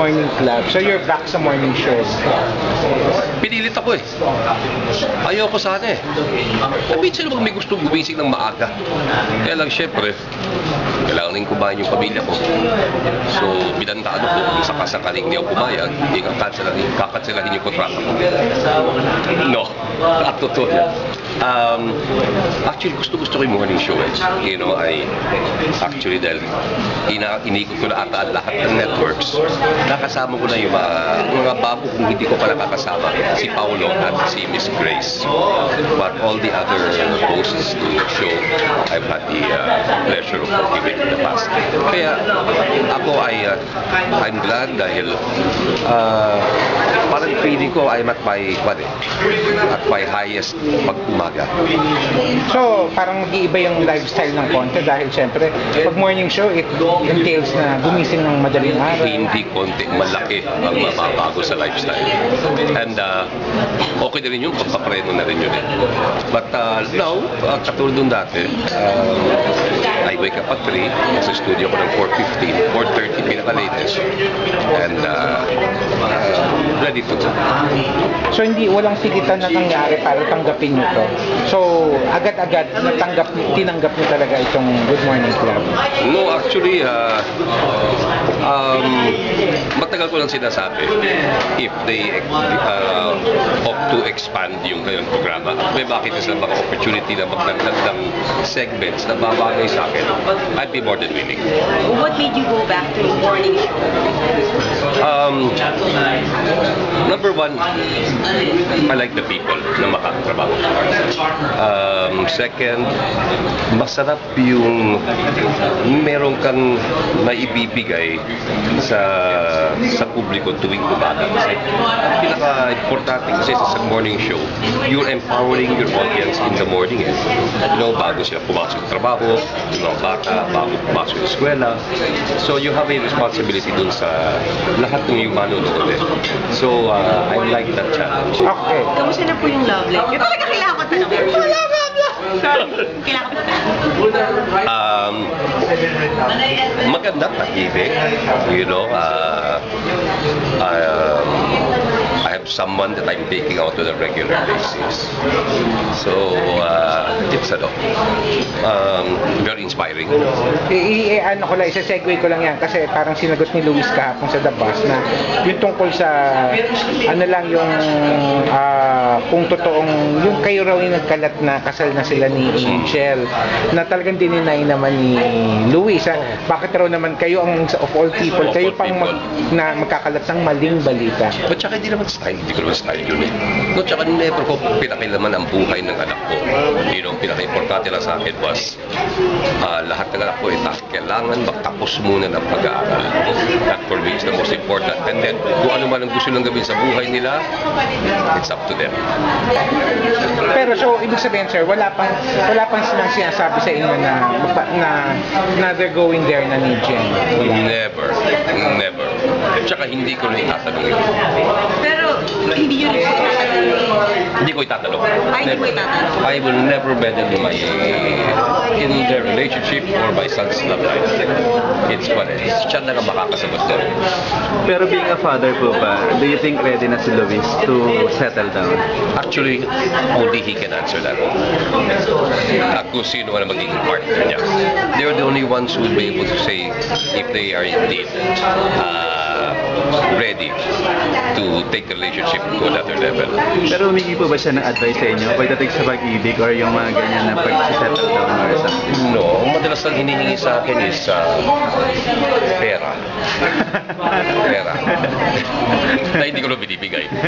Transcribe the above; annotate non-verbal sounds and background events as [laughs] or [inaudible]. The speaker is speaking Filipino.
Morning Club. So you're back sa morning show. Pinilit ako eh. Ayoko sana eh. Eh, minsan naman may gustong gumising ng maaga. Kaya lang syempre, kailangan rin kumain yung pamilya ko. So, binandaan ako kung sakasakaling hindi ako pumayag, hindi kakanselahin, kakanselahin yung kontrata ko. No, at [laughs] totoo yan. Um, actually, gusto-gusto ko yung morning show eh. You know, I actually dahil ina inikot ko na ata lahat ng networks, nakasama ko na yung mga, mga bago kung hindi ko pa nakakasama, si Paolo at si Miss Grace. But all the other hosts to show, I've had the uh, pleasure of with in the past. Kaya ako ay, uh, I'm glad dahil uh, parang feeling ko I'm at my, what eh, at my highest pag umaga. So, parang mag-iiba yung lifestyle ng konti dahil syempre, pag morning show, it entails na gumising ng madaling araw. hindi konti, malaki ang mababago sa lifestyle. And uh, okay na rin yun, papapreno na rin yun eh. But uh, now, uh, katulad nung dati, um, I wake up at 3, sa studio ko ng 4.15, 4.30 pinaka-latest. And uh, uh, ready to go. So hindi walang sigitan na nangyari para tanggapin nyo to. So agad-agad natanggap tinanggap nyo talaga itong Good Morning Club. No, actually, uh, matagal ko lang sinasabi, if they uh, opt to expand yung kanilang programa, may makita sila mga opportunity na magdagdag ng segments na babagay sa akin, I'd be more than willing. What made you go back to morning show? Um, number one, I like the people na makatrabaho. Um, second, masarap yung meron kang naibibigay sa sa publiko tuwing umaga. Kasi pinaka-importante kasi sa morning show, you're empowering your audience in the morning. Eh. You know, bago sila pumasok trabaho, yung mga bata, bago pumasok sa eskwela. So you have a responsibility dun sa lahat ng yung manonood eh. So uh, I like that challenge. Okay. Kamusta na po yung love life? Yung talaga kailangan ko tanongin. [laughs] Sorry. Kailangan ko tanongin. Um, maganda pag-ibig. You know, uh, I, I have someone that I'm taking out on a regular basis. So, uh, it's ano, um, very inspiring. I, i- ano ko lang, isa-segue ko lang yan kasi parang sinagot ni Luis kahapon sa The Bus na yung tungkol sa ano lang yung ah, kung totoong yung kayo raw yung nagkalat na kasal na sila ni Michelle na talagang dininay naman ni Luis ha? bakit raw naman kayo ang of all people kayo pang mag, na magkakalat ng maling balita But saka hindi naman style, hindi ko naman style yun eh. No, tsaka never ko pinakilaman ang buhay ng anak ko. You know, pinaka-importante lang sa akin was ah, lahat ng anak ko eh, kailangan magtapos muna ng pag-aaral. Is the most important. And then, kung ano man ang gusto nilang gawin sa buhay nila, it's up to them. pero so ibig sabihin sir wala pang wala pang silang sinasabi sa inyo na na, na they're going there na ni Jen wala Never. Never. Tsaka hindi ko rin itatanong yun. Pero hindi yun yung Hindi ko itatanong. Ay, hindi mo itatanong. I will never meddle in my in their relationship or my son's love life. It's what it is. Siya na lang makakasagot doon. Pero being a father po ba, do you think ready na si Luis to settle down? Actually, only he can answer that. Uh, kung sino ang magiging partner niya. They're the only ones who will be able to say if they are indeed uh, ready to take the relationship to another level. Pero humingi po ba siya ng advice sa inyo pagdating sa pag-ibig or yung mga ganyan na pag-settle down or something? No, ang madalas lang hinihingi sa akin is uh, pera. [laughs] pera. na hindi ko na binibigay.